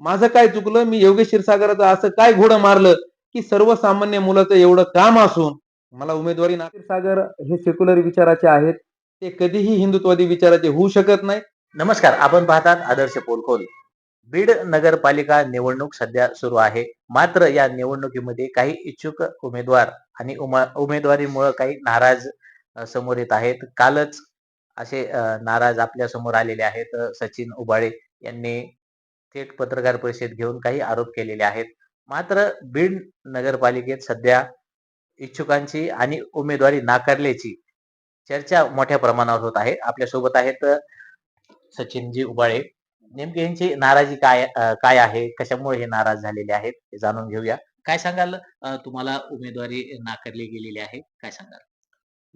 माझं काय चुकलं? मी योगेश क्षीरसागराचं असं काय घोडं मारलं की सर्वसामान्य मुलाचं एवढं काम असून मला उमेदवारी ना क्षीरसागर हे सेक्युलर विचाराचे आहेत. ते कधीही हिंदुत्वादी विचाराचे होऊ शकत नाही. नमस्कार आपण पाहतात आदर्श पोलखोल. बीड नगरपालिका निवडणूक सध्या सुरू आहे. मात्र या निवडणुकीमध्ये काही इच्छुक उमेदवार आणि उमा- उमेदवारीमुळे काही नाराज अ, समोर येत आहेत. कालच असे अ, नाराज आपल्यासमोर आलेले आहेत अ, सचिन उबाळे यांनी थेट पत्रकार परिषद घेऊन काही आरोप केलेले आहेत. मात्र बीड नगरपालिकेत सध्या इच्छुकांची आणि उमेदवारी नाकारल्याची चर्चा मोठ्या प्रमाणावर होत आहे. आपल्यासोबत आहेत सचिनजी उबाळे. नेमकी यांची नाराजी काय काय आहे? कशामुळे हे नाराज झालेले आहेत? हे जाणून घेऊया. काय सांगाल तुम्हाला उमेदवारी नाकारली गेलेली आहे? काय सांगाल?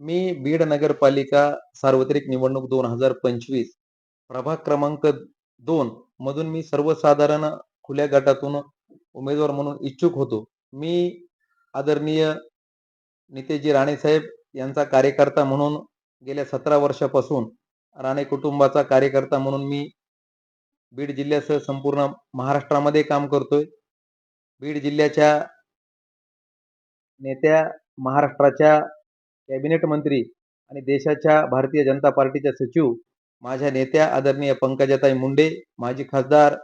मी बीड नगरपालिका सार्वत्रिक निवडणूक दोन हजार पंचवीस प्रभाग क्रमांक दोन. मधून मी सर्वसाधारण खुल्या गटातून उमेदवार म्हणून इच्छुक होतो. मी आदरणीय नितेजी राणेसाहेब यांचा कार्यकर्ता म्हणून गेल्या सतरा वर्षापासून राणे कुटुंबाचा कार्यकर्ता म्हणून मी बीड जिल्ह्यासह संपूर्ण महाराष्ट्रामध्ये काम करतोय. बीड जिल्ह्याच्या नेत्या महाराष्ट्राच्या कॅबिनेट मंत्री आणि देशाच्या भारतीय जनता पार्टीच्या सचिव माझ्या नेत्या आदरणीय पंकजाताई मुंडे माजी खासदार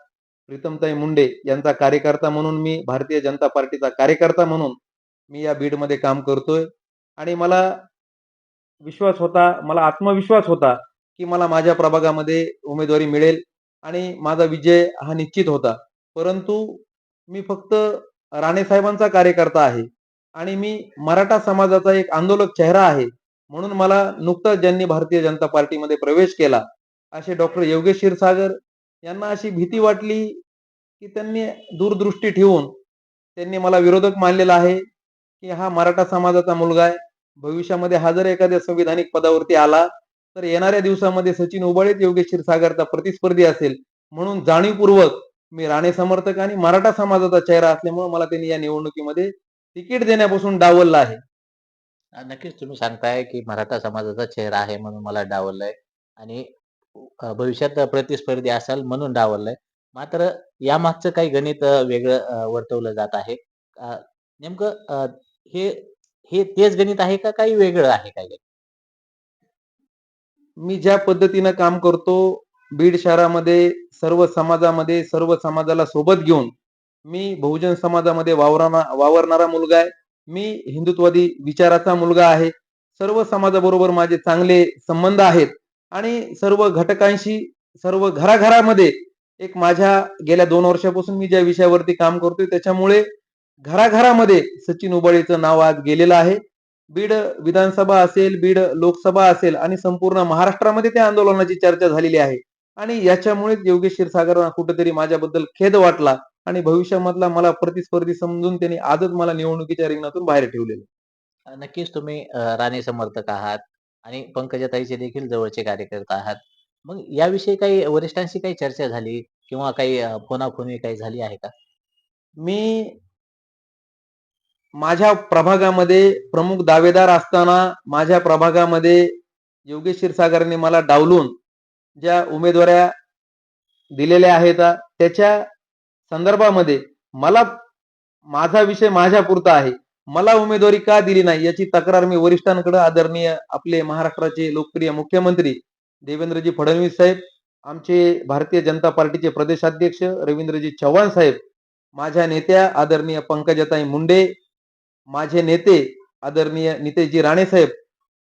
प्रीतमताई मुंडे यांचा कार्यकर्ता म्हणून मी भारतीय जनता पार्टीचा कार्यकर्ता म्हणून मी या बीडमध्ये काम करतोय. आणि मला विश्वास होता मला आत्मविश्वास होता की मला माझ्या प्रभागामध्ये उमेदवारी मिळेल आणि माझा विजय हा निश्चित होता. परंतु मी फक्त राणे साहेबांचा कार्यकर्ता आहे आणि मी मराठा समाजाचा एक आंदोलक चेहरा आहे. म्हणून मला नुकताच ज्यांनी भारतीय जनता पार्टीमध्ये प्रवेश केला असे डॉक्टर योगेश क्षीरसागर यांना अशी भीती वाटली की त्यांनी दूरदृष्टी ठेवून त्यांनी मला विरोधक मानलेला आहे की हा मराठा समाजाचा मुलगा आहे. भविष्यामध्ये हा जर एखाद्या संविधानिक पदावरती आला तर येणाऱ्या दिवसामध्ये सचिन उबाळेत योगेश क्षीरसागरचा प्रतिस्पर्धी असेल. म्हणून जाणीवपूर्वक मी राणे समर्थक आणि मराठा समाजाचा चेहरा असल्यामुळे मला त्यांनी या निवडणुकीमध्ये तिकीट देण्यापासून डावललं आहे. अ, नक्कीच तुम्ही सांगताय की मराठा समाजाचा चेहरा आहे म्हणून मला डावललंय आणि अ, भविष्यात प्रतिस्पर्धी असाल म्हणून डावललंय. मात्र यामागचं काही गणित अ, वेगळं अ, वर्तवलं जात आहे. अ, नेमकं अ, हे हे तेच गणित आहे का काही वेगळं आहे काही मी ज्या पद्धतीनं काम करतो बीड शहरामध्ये सर्व समाजामध्ये सर्व समाजाला सोबत घेऊन मी बहुजन समाजामध्ये वावराना वावरणारा मुलगा आहे. मी हिंदुत्वादी विचाराचा मुलगा आहे. सर्व समाजाबरोबर माझे चांगले संबंध आहेत. आणि सर्व घटकांशी सर्व घराघरामध्ये एक माझ्या गेल्या दोन वर्षापासून मी ज्या विषयावरती काम करतोय त्याच्यामुळे घराघरामध्ये सचिन उबाळेचं नाव आज गेलेलं आहे. बीड विधानसभा असेल बीड लोकसभा असेल आणि संपूर्ण महाराष्ट्रामध्ये त्या आंदोलनाची चर्चा झालेली आहे. आणि याच्यामुळेच योगेश क्षीरसागरांना कुठेतरी माझ्याबद्दल खेद वाटला. आणि भविष्यामधला मला प्रतिस्पर्धी समजून त्यांनी आजच मला निवडणुकीच्या रिंगणातून बाहेर ठेवलेलं नक्कीच तुम्ही राणे समर्थक आहात आणि पंकजाताईचे देखील जवळचे कार्यकर्ता आहात. मग याविषयी काही वरिष्ठांशी काही चर्चा झाली किंवा काही फोनाफोनी काही झाली आहे का? मी माझ्या प्रभागामध्ये प्रमुख दावेदार असताना माझ्या प्रभागामध्ये योगेश क्षीरसागरने मला डावलून ज्या उमेदवाऱ्या दिलेल्या आहेत त्याच्या संदर्भामध्ये मला माझा विषय माझ्या पुरता आहे. मला उमेदवारी का दिली नाही याची तक्रार मी वरिष्ठांकडे आदरणीय आपले महाराष्ट्राचे लोकप्रिय मुख्यमंत्री देवेंद्रजी फडणवीस साहेब आमचे भारतीय जनता पार्टीचे प्रदेशाध्यक्ष रवींद्रजी चव्हाण साहेब माझ्या नेत्या आदरणीय पंकजाताई मुंडे माझे नेते आदरणीय नितेशजी राणे साहेब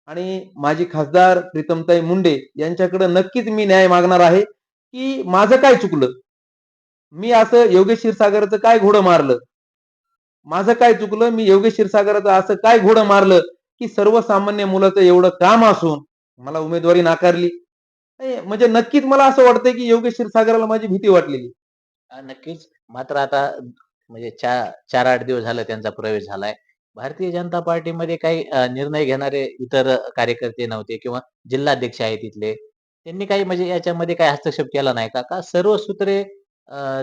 आणि माझी खासदार प्रीतमताई मुंडे यांच्याकडे नक्कीच मी न्याय मागणार आहे की माझं काय चुकलं? मी असं योगेश क्षीरसागरचं काय घोडं मारलं? माझं काय चुकलं? मी योगेश क्षीरसागराचं असं काय घोडं मारलं की सर्वसामान्य मुलाचं एवढं काम असून मला उमेदवारी नाकारली? म्हणजे नक्कीच मला असं वाटतंय की योगेश क्षीरसागराला माझी भीती वाटलेली. नक्कीच. मात्र आता म्हणजे चार चार आठ दिवस झालं त्यांचा प्रवेश झालाय. भारतीय जनता पार्टीमध्ये काही निर्णय घेणारे इतर कार्यकर्ते नव्हते किंवा जिल्हाध्यक्ष आहेत तिथले. त्यांनी काही म्हणजे याच्यामध्ये काही हस्तक्षेप केला नाही का? का सर्व सूत्रे अ,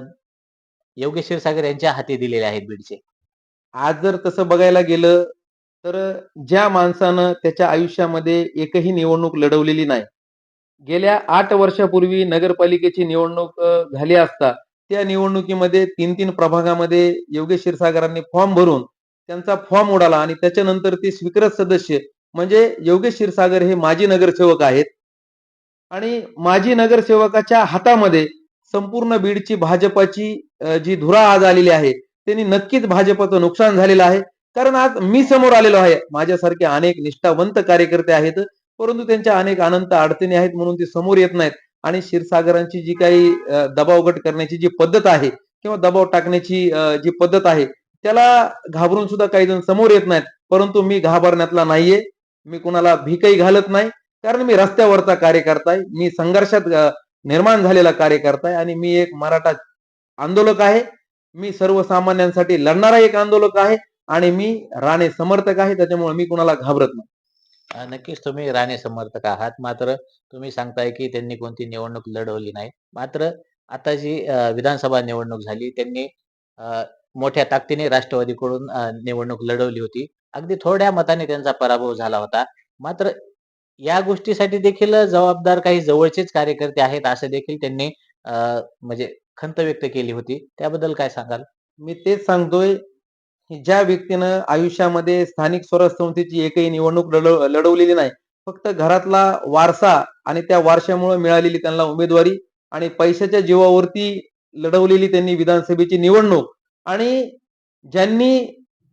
योगेश क्षीरसागर यांच्या हाती दिलेले आहेत बीडचे. आज जर तसं बघायला गेलं तर ज्या माणसानं त्याच्या आयुष्यामध्ये एकही निवडणूक लढवलेली नाही गेल्या आठ वर्षापूर्वी नगरपालिकेची निवडणूक अ, झाली असता त्या निवडणुकीमध्ये तीन तीन प्रभागामध्ये योगेश क्षीरसागरांनी फॉर्म भरून त्यांचा फॉर्म उडाला आणि त्याच्यानंतर ते स्वीकृत सदस्य म्हणजे योगेश क्षीरसागर हे माजी नगरसेवक आहेत. आणि माजी नगरसेवकाच्या हातामध्ये संपूर्ण बीडची भाजपाची जी धुरा आज आलेली आहे त्यांनी नक्कीच भाजपचं नुकसान झालेलं आहे. कारण आज मी समोर आलेलो आहे. माझ्यासारखे अनेक निष्ठावंत कार्यकर्ते आहेत परंतु त्यांच्या अनेक अनंत अडचणी आहेत म्हणून ते समोर येत नाहीत. आणि क्षीरसागरांची जी काही दबावगट करण्याची जी पद्धत आहे किंवा दबाव टाकण्याची जी पद्धत आहे त्याला घाबरून सुद्धा काही जण समोर येत नाहीत. परंतु मी घाबरण्यातला नाहीये. मी कुणाला भीकही घालत नाही. कारण मी रस्त्यावरचा कार्यकर्ता आहे. मी संघर्षात निर्माण झालेला कार्यकर्ता आहे आणि मी एक मराठा आंदोलक आहे. मी सर्वसामान्यांसाठी लढणारा एक आंदोलक आहे आणि मी राणे समर्थक आहे त्याच्यामुळे मी कुणाला घाबरत नाही. नक्कीच तुम्ही राणे समर्थक आहात. मात्र तुम्ही सांगताय की त्यांनी कोणती निवडणूक लढवली नाही. मात्र आता जी विधानसभा निवडणूक झाली त्यांनी मोठ्या ताकदीने राष्ट्रवादीकडून निवडणूक लढवली होती. अगदी थोड्या मताने त्यांचा पराभव झाला होता. मात्र या गोष्टीसाठी देखील जबाबदार काही जवळचेच कार्यकर्ते आहेत असं देखील त्यांनी म्हणजे खंत व्यक्त केली होती. त्याबद्दल काय सांगाल? मी तेच सांगतोय ज्या व्यक्तीनं आयुष्यामध्ये स्थानिक स्वराज्य संस्थेची एकही निवडणूक लढव लढवलेली नाही फक्त घरातला वारसा आणि त्या वारशामुळे मिळालेली त्यांना उमेदवारी आणि पैशाच्या जीवावरती लढवलेली त्यांनी विधानसभेची निवडणूक आणि ज्यांनी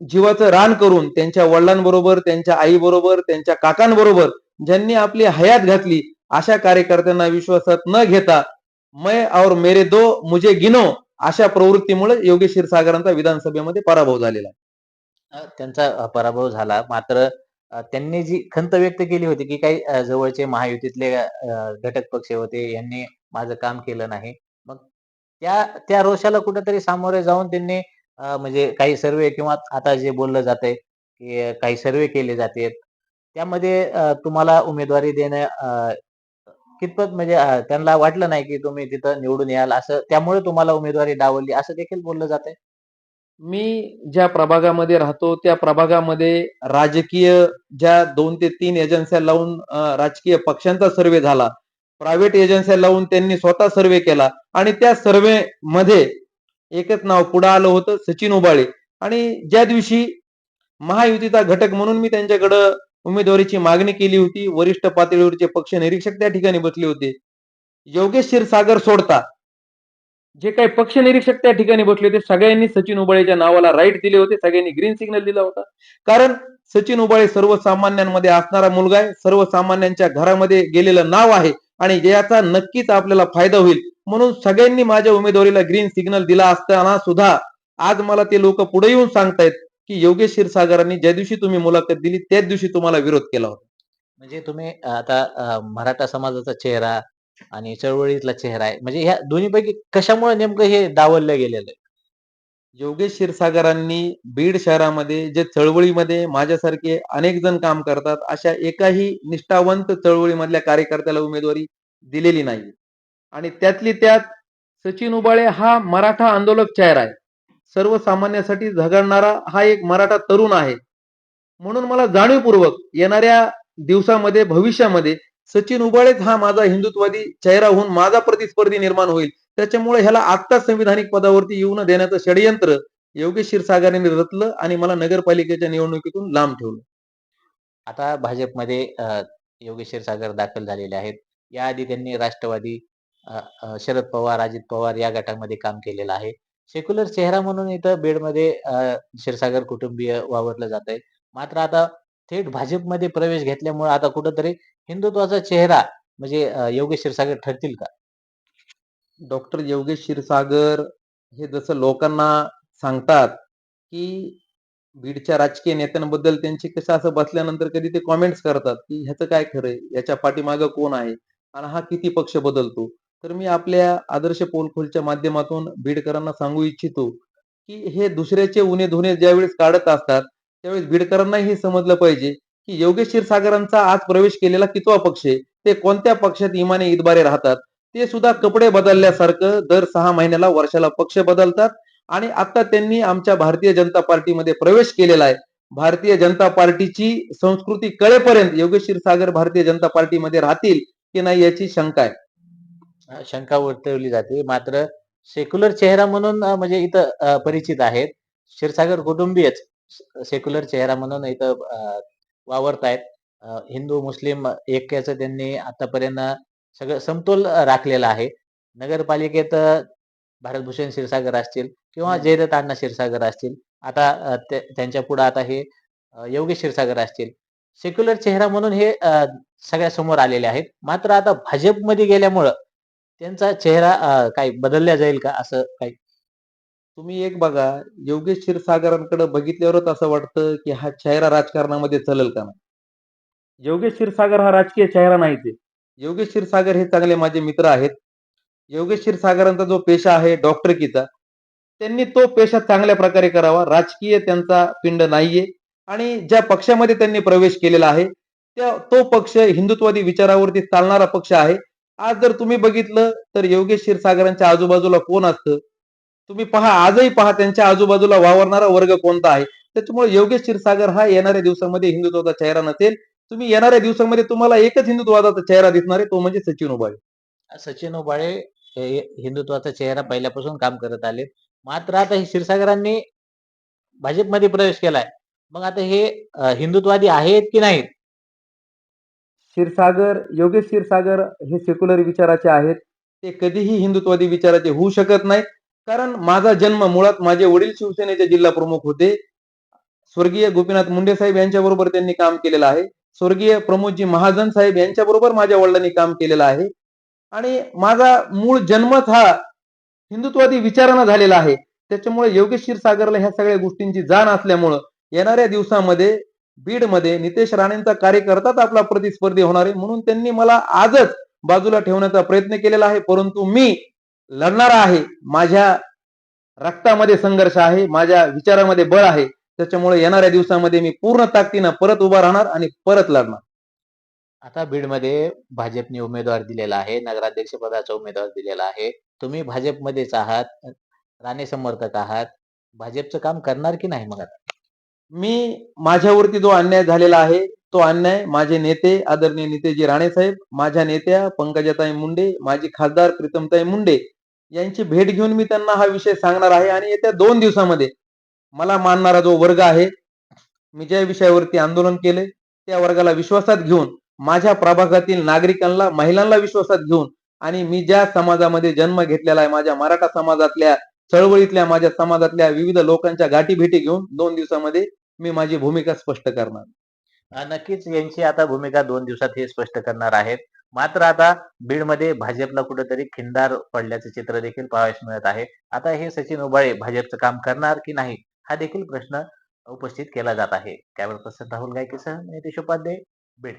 जीवाचं रान करून त्यांच्या वडिलांबरोबर त्यांच्या आईबरोबर त्यांच्या काकांबरोबर ज्यांनी आपली हयात घातली अशा कार्यकर्त्यांना विश्वासात न घेता मैं और मेरे दो मुझे गिनो अशा प्रवृत्तीमुळे योगेश क्षीरसागरांचा विधानसभेमध्ये पराभव झालेला आहे. त्यांचा पराभव झाला. मात्र त्यांनी जी खंत व्यक्त केली होती की काही जवळचे महायुतीतले घटक पक्ष होते यांनी माझं काम केलं नाही. मग त्या त्या रोषाला कुठेतरी सामोरे जाऊन त्यांनी म्हणजे काही सर्वे किंवा आता जे बोललं जाते की काही सर्वे केले जातात. त्यामध्ये तुम्हाला उमेदवारी देणं कितपत म्हणजे त्यांना वाटलं नाही की तुम्ही तिथं निवडून याल असं त्यामुळे तुम्हाला उमेदवारी डावलली असं देखील बोललं जातंय मी ज्या प्रभागामध्ये राहतो त्या प्रभागामध्ये राजकीय ज्या दोन ते तीन एजन्स्या लावून राजकीय पक्षांचा सर्वे झाला. प्रायव्हेट एजन्स्या लावून त्यांनी स्वतः सर्वे केला आणि त्या सर्वे मध्ये एकच नाव पुढे आलं होतं सचिन उबाळे. आणि ज्या दिवशी महायुतीचा घटक म्हणून मी त्यांच्याकडं उमेदवारीची मागणी केली होती. वरिष्ठ पातळीवरचे पक्ष निरीक्षक त्या ठिकाणी बसले होते. योगेश क्षीरसागर सोडता. जे काही पक्ष निरीक्षक त्या ठिकाणी बसले होते सगळ्यांनी सचिन उबाळेच्या नावाला राईट दिले होते. सगळ्यांनी ग्रीन सिग्नल दिला होता. कारण सचिन उबाळे सर्वसामान्यांमध्ये असणारा मुलगा आहे. सर्वसामान्यांच्या घरामध्ये गेलेलं नाव आहे आणि याचा नक्कीच आपल्याला फायदा होईल. म्हणून सगळ्यांनी माझ्या उमेदवारीला ग्रीन सिग्नल दिला असताना सुद्धा आज मला ते लोक पुढे येऊन सांगतायत. की योगेश क्षीरसागरांनी ज्या दिवशी तुम्ही मुलाखत दिली त्याच दिवशी तुम्हाला विरोध केला होता. म्हणजे तुम्ही आता मराठा समाजाचा चेहरा आणि चळवळीतला चेहरा आहे. म्हणजे ह्या दोन्हीपैकी कशामुळे नेमकं हे डावललं गेलेलं आहे? योगेश क्षीरसागरांनी बीड शहरामध्ये जे चळवळीमध्ये माझ्यासारखे अनेक जण काम करतात अशा एकाही निष्ठावंत चळवळीमधल्या कार्यकर्त्याला उमेदवारी दिलेली नाही. आणि त्यातली त्यात सचिन उबाळे हा मराठा आंदोलक चेहरा आहे. सर्वसामान्यासाठी झगडणारा हा एक मराठा तरुण आहे. म्हणून मला जाणीवपूर्वक येणाऱ्या दिवसामध्ये भविष्यामध्ये सचिन उबाळेच हा माझा हिंदुत्वादी चेहरा होऊन माझा प्रतिस्पर्धी निर्माण होईल. त्याच्यामुळे ह्याला आत्ताच संविधानिक पदावरती येऊ न देण्याचं षडयंत्र योगेश क्षीरसागरांनी रचलं आणि मला नगरपालिकेच्या निवडणुकीतून लांब ठेवलं. आता भाजपमध्ये योगेश क्षीरसागर दाखल झालेले आहेत. याआधी त्यांनी राष्ट्रवादी शरद पवार अजित पवार या गटामध्ये काम केलेलं आहे. सेक्युलर चेहरा म्हणून इथं बीडमध्ये क्षीरसागर कुटुंबीय वावरलं जात आहे मात्र आता थेट भाजपमध्ये प्रवेश घेतल्यामुळे आता कुठंतरी हिंदुत्वाचा चेहरा म्हणजे योगेश क्षीरसागर ठरतील का? डॉक्टर योगेश क्षीरसागर हे जसं लोकांना सांगतात की बीडच्या राजकीय नेत्यांबद्दल त्यांची कसं असं बसल्यानंतर कधी ते कॉमेंट्स करतात की ह्याचं काय खरंय याच्या पाठीमागं कोण आहे? आणि हा किती पक्ष बदलतो? तर मी आपल्या आदर्श पोलखोलच्या माध्यमातून बीडकरांना सांगू इच्छितो की हे दुसऱ्याचे उणे धुणे ज्यावेळेस काढत असतात त्यावेळेस बीडकरांनाही हे समजलं पाहिजे की योगेश क्षीरसागरांचा आज प्रवेश केलेला कितवा पक्ष आहे ते कोणत्या पक्षात इमाने इतबारे राहतात ते सुद्धा कपडे बदलल्यासारखं दर सहा महिन्याला वर्षाला पक्ष बदलतात आणि आता त्यांनी आमच्या भारतीय जनता पार्टीमध्ये प्रवेश केलेला आहे. भारतीय जनता पार्टीची संस्कृती कळेपर्यंत योगेश क्षीरसागर भारतीय जनता पार्टीमध्ये राहतील की नाही याची शंका आहे. शंका वर्तवली जाते मात्र सेक्युलर चेहरा म्हणून म्हणजे इथं परिचित आहेत. क्षीरसागर कुटुंबीयच सेक्युलर चेहरा म्हणून इथं अ, वावरतायत. अ, हिंदू मुस्लिम ऐक्याचं त्यांनी आतापर्यंत सगळं समतोल राखलेला आहे. नगरपालिकेत भारतभूषण क्षीरसागर असतील किंवा. जयदत्त अण्णा क्षीरसागर असतील. आता त्यांच्या पुढे आता हे अ, योगेश क्षीरसागर असतील. सेक्युलर चेहरा म्हणून हे सगळ्या समोर आलेले आहेत. मात्र आता भाजपमध्ये गेल्यामुळं त्यांचा चेहरा काही बदलला जाईल का असं काही? तुम्ही एक बघा, योगेश क्षीरसागरांकडे बघितल्यावरच असं वाटतं, की हा चेहरा राजकारणामध्ये चलेल का नाही? योगेश क्षीरसागर हा राजकीय चेहरा नाहीच आहे. योगेश क्षीरसागर हे चांगले माझे मित्र आहेत. योगेश क्षीरसागरांचा जो पेशा आहे डॉक्टरकीचा, त्यांनी तो पेशा चांगल्या प्रकारे करावा. राजकीय त्यांचा पिंड नाहीये आणि ज्या पक्षामध्ये त्यांनी प्रवेश केलेला आहे, त्या तो पक्ष हिंदुत्ववादी विचारावरती चालणारा पक्ष आहे. आज जर तुम्ही बघितलं तर योगेश क्षीरसागरांच्या आजूबाजूला कोण असतं? तुम्ही पहा, आजही पहा त्यांच्या आजूबाजूला वावरणारा वर्ग कोणता आहे? त्याच्यामुळे योगेश क्षीरसागर हा येणाऱ्या दिवसामध्ये हिंदुत्वाचा चेहरा नसेल. तुम्ही येणाऱ्या दिवसामध्ये तुम्हाला एकच हिंदुत्ववादाचा चेहरा दिसणार आहे, तो म्हणजे सचिन उबाळे. सचिन उबाळे हिंदुत्वाचा चेहरा पहिल्यापासून काम करत आले. मात्र आता हे क्षीरसागरांनी भाजपमध्ये प्रवेश केलाय. मग आता हे हिंदुत्वादी हिंदुत्ववादी आहेत की नाहीत? क्षीरसागर, योगेश क्षीरसागर हे सेक्युलर विचाराचे आहेत. ते कधीही हिंदुत्ववादी विचाराचे होऊ शकत नाहीत. कारण माझा जन्म मुळात माझे वडील शिवसेनेचे जिल्हा प्रमुख होते. स्वर्गीय गोपीनाथ मुंडे साहेब यांच्याबरोबर त्यांनी काम केलेलं आहे. स्वर्गीय प्रमोदजी महाजन साहेब यांच्याबरोबर माझ्या वडिलांनी काम केलेलं आहे. आणि माझा मूळ जन्मच हा हिंदुत्ववादी विचारानं झालेला आहे. त्याच्यामुळे योगेश क्षीरसागरला ह्या सगळ्या गोष्टींची जाण असल्यामुळं येणाऱ्या दिवसामध्ये बीडमध्ये नितेश राणेंचा कार्यकर्ताच आपला प्रतिस्पर्धी होणार आहे. म्हणून त्यांनी मला आजच बाजूला ठेवण्याचा प्रयत्न केलेला आहे. परंतु मी लढणार आहे. माझ्या रक्तामध्ये संघर्ष आहे. माझ्या विचारामध्ये बळ आहे. त्याच्यामुळे येणाऱ्या दिवसामध्ये मी पूर्ण ताकदीनं परत उभा राहणार आणि परत लढणार. आता बीडमध्ये भाजपने उमेदवार दिलेला आहे. नगराध्यक्ष पदाचा उमेदवार दिलेला आहे. तुम्ही भाजपमध्येच आहात. राणे समर्थक आहात. भाजपचं काम करणार की नाही मग आता? मी माझ्यावरती जो अन्याय झालेला आहे, तो अन्याय माझे नेते आदरणीय नेतेजी राणे साहेब, माझ्या नेत्या पंकजाताई मुंडे, माजी खासदार प्रीतमताई मुंडे यांची भेट घेऊन मी त्यांना हा विषय सांगणार आहे. आणि येत्या दोन दिवसामध्ये मला मानणारा जो वर्ग आहे, मी ज्या विषयावरती आंदोलन केले त्या वर्गाला विश्वासात घेऊन माझ्या प्रभागातील नागरिकांना, महिलांना विश्वासात घेऊन आणि मी ज्या समाजामध्ये जन्म घेतलेला आहे, माझ्या मराठा समाजातल्या चळवळीतल्या, माझ्या समाजातल्या विविध लोकांच्या गाठी भेटी घेऊन दोन दिवसामध्ये मी माझी भूमिका स्पष्ट करणार. नक्कीच यांची आता भूमिका दोन दिवसात हे स्पष्ट करणार आहेत. मात्र आता बीडमध्ये भाजपला कुठेतरी खिंडार पडल्याचं चित्र देखील पाहायला मिळत आहे. आता हे सचिन उबाळे भाजपचं काम करणार की नाही? हा देखील प्रश्न उपस्थित केला जात आहे. त्यावर पर्सन राहुल गायकेसह नितेश उपाध्याय, बीड.